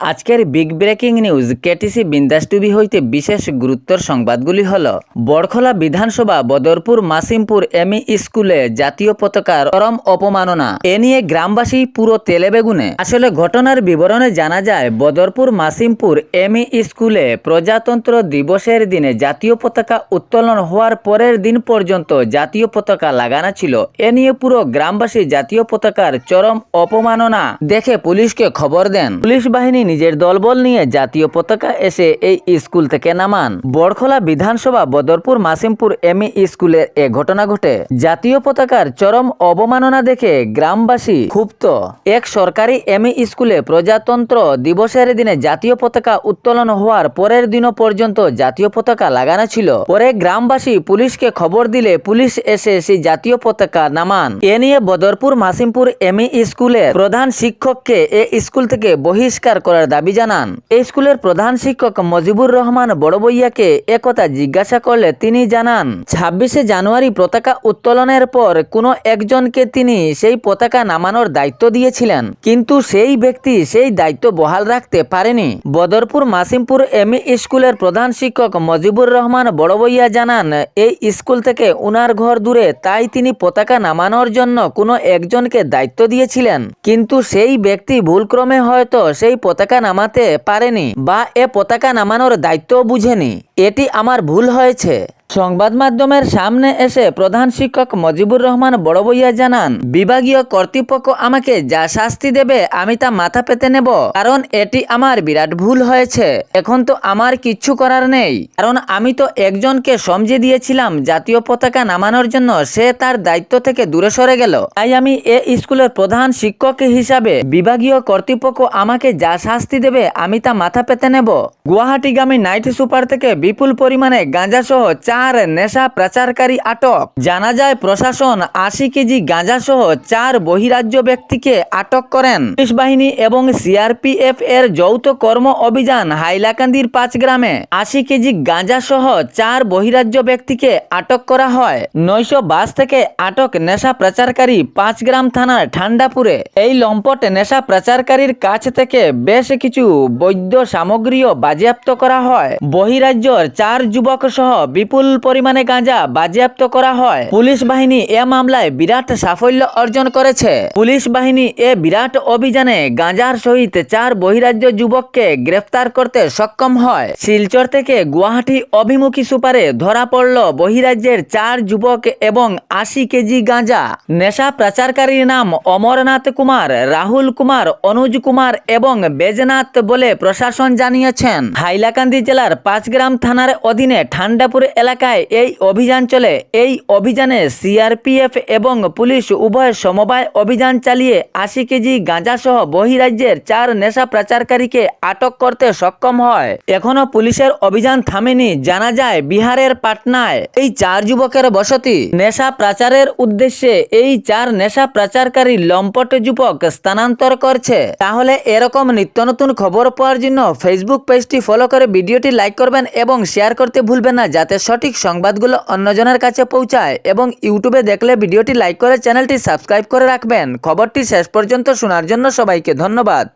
আজকের big breaking news KTC Bindas TV হইতে বিশেষ গুরুত্বর সংবাদগুলি হল বড়খলা বিধানসভা বদরপুর মাসিমপুর এমই স্কুলে জাতীয় পতাকার চরম অপমাননা। এ নিয়ে গ্রামবাসী পুরো তেলে বেগুনে আসলে ঘটনার বিবরণে জানা যায়, বদরপুর মাসিমপুর এমই স্কুলে প্রজাতন্ত্র দিবসের দিনে জাতীয় পতাকা উত্তোলন হওয়ার পরের দিন পর্যন্ত জাতীয় পতাকা লাগানো ছিল। এ নিয়ে পুরো গ্রামবাসী জাতীয় পতাকার চরম অপমাননা দেখে পুলিশকে খবর দেন। পুলিশ বাহিনী নিজের দলবল নিয়ে জাতীয় পতাকা এসে এই স্কুল থেকে নামান। বড়খলা বিধানসভা বদরপুর মাসিমপুর এমই স্কুলের এ ঘটনা ঘটে। জাতীয় পতাকার চরম অবমাননা দেখে গ্রামবাসী ক্ষুব্ধ। এক সরকারি এমই স্কুলে প্রজাতন্ত্র দিবসের দিনে জাতীয় পতাকা উত্তোলন হওয়ার পরের দিনও পর্যন্ত জাতীয় পতাকা লাগানো ছিল। পরে গ্রামবাসী পুলিশকে খবর দিলে পুলিশ এসে সেই জাতীয় পতাকা নামান। এ নিয়ে বদরপুর মাসিমপুর এমই স্কুলের প্রধান শিক্ষককে এ স্কুল থেকে বহিষ্কার করার দাবি জানান। এই স্কুলের প্রধান শিক্ষক মজিবুর রহমান বড়বইয়াকে একথা জিজ্ঞাসা করলে তিনি জানান, ছাব্বিশে জানুয়ারি পতাকা উত্তোলনের পর কোনো একজনকে তিনি সেই পতাকা নামানোর দায়িত্ব দিয়েছিলেন। কিন্তু সেই ব্যক্তি সেই দায়িত্ব বহাল রাখতে পারেনি। বদরপুর মাসিমপুর এমই স্কুলের প্রধান শিক্ষক মজিবুর রহমান বড়বইয়া জানান, এই স্কুল থেকে উনার ঘর দূরে তাই তিনি পতাকা নামানোর জন্য কোনো একজনকে দায়িত্ব দিয়েছিলেন। কিন্তু সেই ব্যক্তি ভুলক্রমে হয়তো সেই পতাকা নামাতে পারেনি বা এ পতাকা নামানোর দায়িত্ব বুঝেনি। এটি আমার ভুল হয়েছে। সংবাদ মাধ্যমের সামনে এসে প্রধান শিক্ষক মজিবুর রহমান বড়বইয়া জানান, বিভাগীয় কর্তৃপক্ষ আমাকে যা শাস্তি দেবে আমি তা মাথা পেতে নেব, কারণ এটি আমার বিরাট ভুল হয়েছে। এখন তো আমার কিচ্ছু করার নেই। কারণ আমি তো একজনকে সমঝে দিয়েছিলাম জাতীয় পতাকা নামানোর জন্য সে তার দায়িত্ব থেকে দূরে সরে গেল। তাই আমি এ স্কুলের প্রধান শিক্ষক হিসাবে বিভাগীয় কর্তৃপক্ষ আমাকে যা শাস্তি দেবে আমি তা মাথা পেতে নেব। গুয়াহাটিগামী নাইট সুপার থেকে বিপুল পরিমাণে গাঁজা সহ চার নেশা প্রচারকারী আটক। জানা যায়, প্রশাসন আশি কেজি গাঁজা সহ চার বহিরাজ্য ব্যক্তিকে আটক করেন। পুলিশ বাহিনী এবং সিআরপিএফ এর যৌথ কর্ম অভিযান হাইলাকান্দির পাঁচ গ্রামে। আশি কেজি গাঁজা সহ চার বহিরাজ্য ব্যক্তিকে আটক করা হয়। নয়শো বাস থেকে আটক নেশা প্রচারকারী পাঁচ গ্রাম থানার ঠান্ডাপুরে। এই লম্পট নেশা প্রচারকারীর কাছ থেকে বেশ কিছু বৈধ সামগ্রীও বাজেয়াপ্ত করা হয়। বহিরাজ্যর চার যুবক সহ বিপুল পরিমাণে গাঁজা বাজেয়াপ্ত করা হয়। পুলিশ বাহিনী এ মামলায় বিরাট সাফল্য অর্জন করেছে। পুলিশ বাহিনী এ বিরাট অভিযানে গাঁজার সহিত চার বহিরাজ্য যুবককে গ্রেফতার করতে সক্ষম হয়। শিলচর থেকে গুয়াহাটি অভিমুখী সুপারে ধরা পড়ল বহিরাজ্যের চার যুবক এবং আশি কেজি গাঁজা। নেশা প্রচারকারীর নাম অমরনাথ কুমার, রাহুল কুমার, অনুজ কুমার এবং বেজনাথ বলে প্রশাসন জানিয়েছেন। হাইলাকান্দি জেলার পাঁচগ্রাম থানার অধীনে ঠান্ডাপুর এলাকায় এই অভিযান চলে। এই অভিযানে সিআরপিএফ এবং পুলিশ উভয় সমবায় অভিযান চালিয়ে আশি কেজি গাঁজা সহ বহিরাজ্যের চার নেশা প্রচারকারীকে আটক করতে সক্ষম হয়। এখনও পুলিশের অভিযান থামেনি, জানা যায় বিহারের পাটনায়। এই চার যুবকের বসতি। নেশা প্রচারের উদ্দেশ্যে এই চার নেশা প্রচারকারী লম্পট যুবক স্থানান্তর করছে। তাহলে এরকম নিত্য নতুন খবর পাওয়ার জন্য ফেসবুক পেজটি ফলো করে ভিডিওটি লাইক করবেন এবং শেয়ার করতে ভুলবেন না, যাতে সঠিক সংবাদগুলো অন্যজনের কাছে পৌঁছায় এবং ইউটিউবে দেখলে ভিডিওটি লাইক করে চ্যানেলটি সাবস্ক্রাইব করে রাখবেন। খবরটি শেষ পর্যন্ত শোনার জন্য সবাইকে ধন্যবাদ।